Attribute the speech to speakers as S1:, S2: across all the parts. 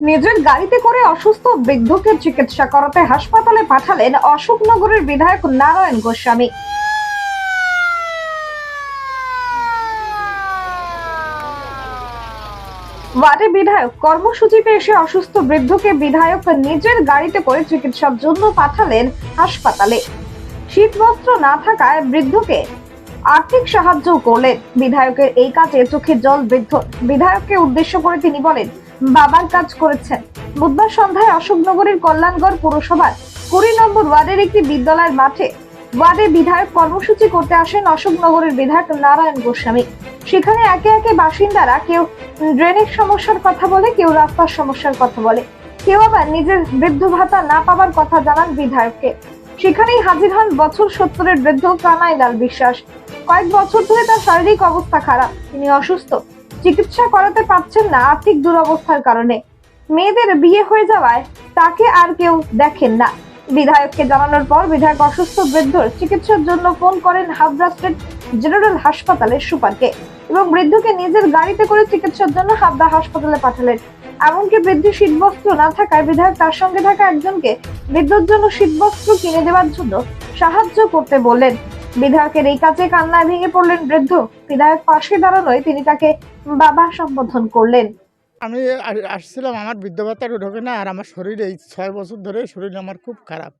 S1: নিজের গাড়িতে করে অসুস্থ বৃদ্ধকে চিকিৎসা করাতে হাসপাতালে পাঠালেন অশোকনগরের বিধায়ক নারায়ণ গোস্বামী। ওয়ার্ডে বিধায়ক কর্মসূচিতে এসে অসুস্থ বৃদ্ধকে বিধায়ক নিজের গাড়িতে করে চিকিৎসার জন্য পাঠালেন হাসপাতালে। শীতবস্ত্র না থাকায় বৃদ্ধকে আর্থিক সাহায্য করলেন। বিধায়কের এই কাজে চোখে জল বৃদ্ধ বিধায়ককে উদ্দেশ্য করে তিনি বলেন বাবার কাজ করেছেন। বুধবার সন্ধ্যায় অশোকনগরের কল্যাণগড় পুরসভার কুড়ি নম্বর ওয়ার্ডের একটি বিদ্যালয়ের মাঠে ওয়ার্ডে বিধায়ক কর্মসূচি করতে আসেন অশোকনগরের বিধায়ক নারায়ণ গোস্বামী। সেখানে একে একে বাসিন্দারা কেউ ড্রেনের সমস্যার কথা বলে, কেউ রাস্তার সমস্যার কথা বলে। কেউ আবার নিজের বৃদ্ধ ভাতা না পাওয়ার কথা জানান বিধায়ককে। সেখানেই হাজির হন বছর সত্তরের বৃদ্ধ কানাই লাল বিশ্বাস। কয়েক বছর ধরে তার শারীরিক অবস্থা খারাপ। তিনি অসুস্থ। চিকিৎসা করাতে পারছেন না আর্থিক দুরবস্থার কারণে। মেয়েদের বিয়ে হয়ে যাওয়ায় তাকে আর কেউ দেখেন না। বিধায়ককে জানানোর পর বিধায়ক অসুস্থ বৃদ্ধর চিকিৎসার জন্য ফোন করেন হাবড়া স্টেট জেনারেল হাসপাতালের সুপারকে এবং বৃদ্ধকে নিজের গাড়িতে করে চিকিৎসার জন্য হাবড়া হাসপাতালে পাঠালেন। এমনকি বৃদ্ধ শীতবস্ত্র না থাকায় বিধায়ক তার সঙ্গে থাকা একজনকে বৃদ্ধর জন্য শীতবস্ত্র কিনে দেওয়ার জন্য সাহায্য করতে বললেন। বিধায়কের এই কাজে কান্নায় ভেঙে পড়লেন বৃদ্ধ। বিধায়ক পাশে দাঁড়ানোয় তিনি তাকে বাবা সম্বোধন করলেন।
S2: আমি আসছিলাম আমার বৃদ্ধ ভাতার ঢোকে না আর আমার শরীর এই ছয় বছর ধরে শরীর আমার খুব খারাপ।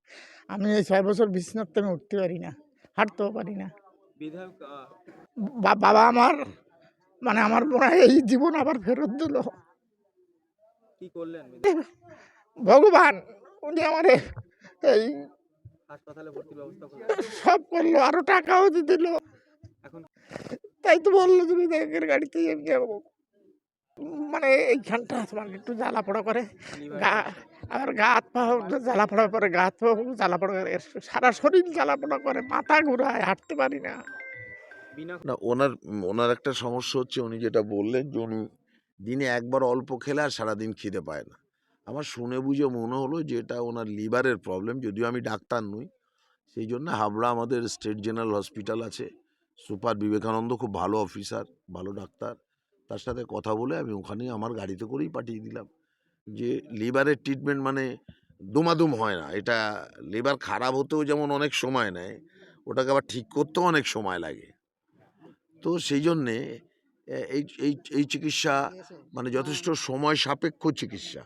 S2: আমি এই ছয় বছর বিছনাতে আমি উঠতে পারি না হাঁটতেও পারি না।
S3: বিধায়ক
S2: বাবা আমার মানে আমার মনে হয় এই জীবন আবার ফেরত দিল।
S3: কি করলেন? বিধায়ক?
S2: ভগবান উনি আমার এই
S3: হাসপাতালে ভর্তির ব্যবস্থা
S2: সব করল আরও টাকাও দিল।
S3: এখন
S2: তাই তো বলল তুমি গাড়িতেই আমি যাব। মানে এইখানটা তোমার একটু জ্বালা পোড়া করে গা আর গা হাত পা জ্বালা পোড়া করে গা হাত পা জ্বালা পোড়া করে। সারা শরীর জ্বালা পোড়া করে মাথা ঘুরায় হাঁটতে পারি না।
S4: না ওনার ওনার একটা সমস্যা হচ্ছে উনি যেটা বললেন যে উনি দিনে একবার অল্প খেলে আর সারাদিন খিদে পায় না। আমার শুনে বুঝে মনে হলো যে এটা ওনার লিভারের প্রবলেম যদিও আমি ডাক্তার নই। সেই জন্য হাবড়া আমাদের স্টেট জেনারেল হসপিটাল আছে। সুপার বিবেকানন্দ খুব ভালো অফিসার ভালো ডাক্তার। তার সাথে কথা বলে আমি ওখানেই আমার গাড়িতে করেই পাঠিয়ে দিলাম। যে লিভারের ট্রিটমেন্ট মানে দুমাদুম হয় না। এটা লিভার খারাপ হতেও যেমন অনেক সময় নেয় ওটাকে আবার ঠিক করতেও অনেক সময় লাগে। তো সেই জন্যে এই এই এই চিকিৎসা মানে যথেষ্ট সময় সাপেক্ষ চিকিৎসা।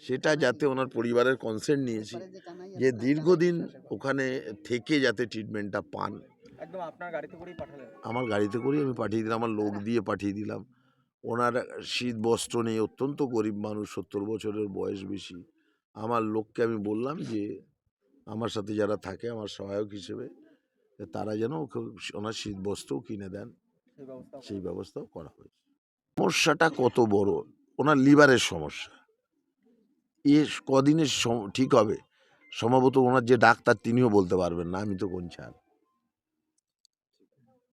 S4: সেটা যাতে ওনার পরিবারের কনসেন্ট নিয়েছি যে দীর্ঘদিন ওখানে থেকে যাতে ট্রিটমেন্টটা পান।
S3: একদম আপনার গাড়িতে করেই পাঠালেন?
S4: আমার গাড়িতে করেই আমি পাঠিয়ে দিলাম আমার লোক দিয়ে পাঠিয়ে দিলাম। ওনার শীত বস্ত্র নেই অত্যন্ত গরিব মানুষ সত্তর বছরের বয়স বেশি। আমার লোককে আমি বললাম যে আমার সাথে যারা থাকে আমার সহায়ক হিসেবে তারা যেন ওকে ওনার শীত বস্ত্রও কিনে দেন।
S3: সেই
S4: সেই ব্যবস্থাও করা হয়েছে। সমস্যাটা কত বড়? ওনার লিভারের সমস্যা। এ কদিনে ঠিক হবে। সম্ভবত ওনার যে ডাক্তার তিনিও বলতে পারবেন না, আমি তো কোন ছাড়